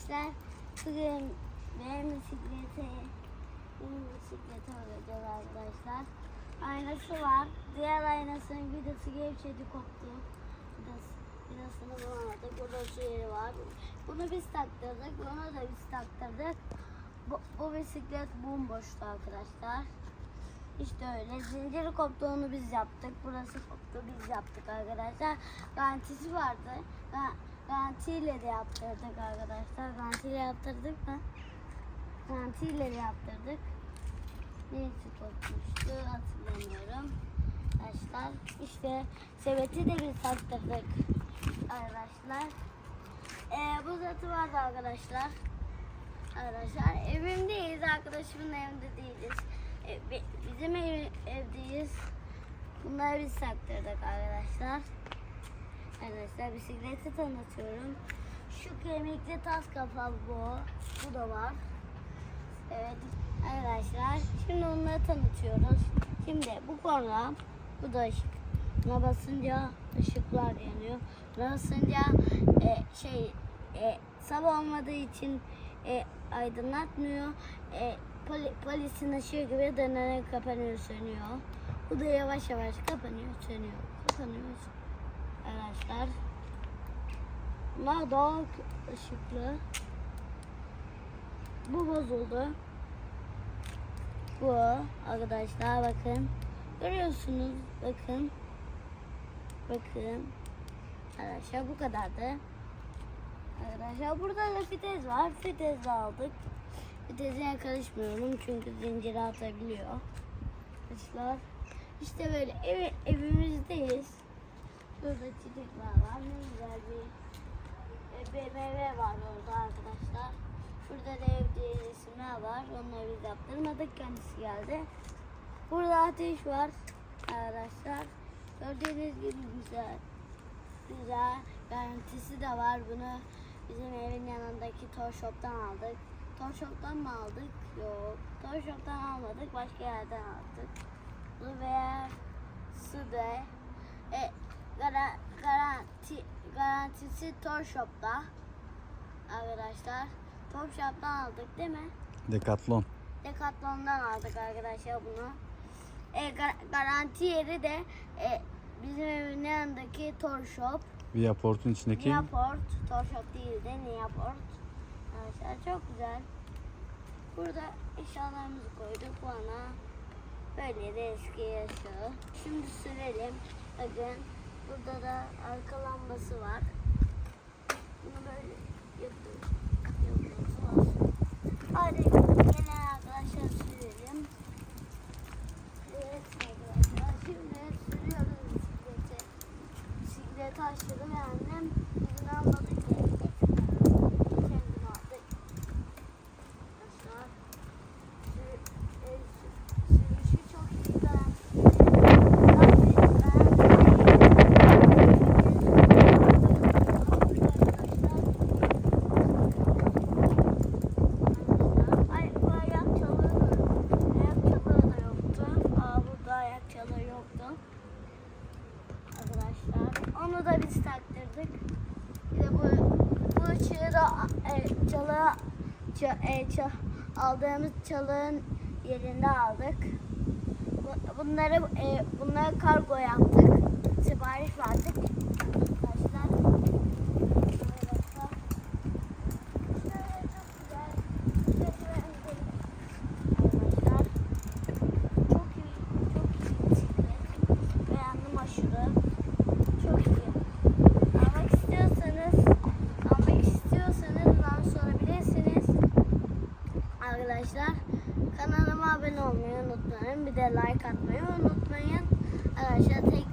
arkadaşlar. Bugün benim bisiklete benim bisiklete alacağız arkadaşlar. Aynası var. Diğer aynasının vidası gevşedi koptu. Vidası, vidasını bulamadık. Burada su yeri var. Bunu biz taktırdık. Bunu da biz taktırdık. Bu, bu bisiklet bomboştu arkadaşlar. İşte öyle. Zinciri koptuğunu biz yaptık. Burası koptu biz yaptık arkadaşlar. Garantisi vardı. Ga- Garantiyle de yaptırdık arkadaşlar. Garantiyle yaptırdık mı? Garantiyle de yaptırdık. Neyse kopmuştu hatırlamıyorum. Arkadaşlar işte sepeti de biz taktırdık. Arkadaşlar. Ee, bu zatı vardı arkadaşlar. Arkadaşlar evimdeyiz. Arkadaşımın evinde değiliz. E, bi- bizim ev, evdeyiz. Bunları biz taktırdık arkadaşlar. Arkadaşlar bisikleti tanıtıyorum. Şu kemikli tas kafa bu. Bu da var. Evet. Arkadaşlar şimdi onları tanıtıyoruz. Şimdi bu korna, bu da ışık. Buna basınca ışıklar yanıyor. Buna basınca e, şey e, sabah olmadığı için e, aydınlatmıyor. E, poli, polisin ışığı gibi dönerek kapanıyor sönüyor. Bu da yavaş yavaş kapanıyor sönüyor. Kapanıyor sönüyor. Arkadaşlar. Bunlar daha ışıklı. Bu bozuldu. Bu arkadaşlar bakın. Görüyorsunuz bakın. Bakın. Arkadaşlar bu kadardı. Arkadaşlar burada da fites var. Fites de aldık. Fitesine karışmıyorum çünkü zinciri atabiliyor. Arkadaşlar işte böyle ev, evimizdeyiz. Burada çiçekler var. Ne güzel bir e, BMW var orada arkadaşlar. Burada da evde var. Onları biz yaptırmadık. Kendisi geldi. Burada ateş var arkadaşlar. Gördüğünüz gibi güzel. Güzel. Garantisi de var. Bunu bizim evin yanındaki Toy Shop'tan aldık. Toy Shop'tan mı aldık? Yok. Toy Shop'tan almadık. Başka yerden aldık. Bu veya Sude. E, gara, garanti, garantisi Toy Shop'ta. Arkadaşlar. Toy Shop'tan aldık değil mi? Decathlon. Decathlon'dan aldık arkadaşlar bunu. E, gar- garanti yeri de e, bizim evin yanındaki Toy Shop. Viaport'un içindeki Neaport. Toy Shop değil de Neaport. Arkadaşlar çok güzel. Burada eşyalarımızı koyduk bana. Böyle de eski yaşıyor. Şimdi sürelim. Bakın burada da arka lambası var. Bunu böyle yapıyoruz. yapıyoruz. Onu da biz taktırdık. Bir de bu bu ışığı da e, çalığı ça- e, ça- aldığımız çalığın yerinde aldık. Bu- Bunları e, bunları kargo yaptık. Unutmayın. Bir de like atmayı unutmayın. Arkadaşlar görüşürüz.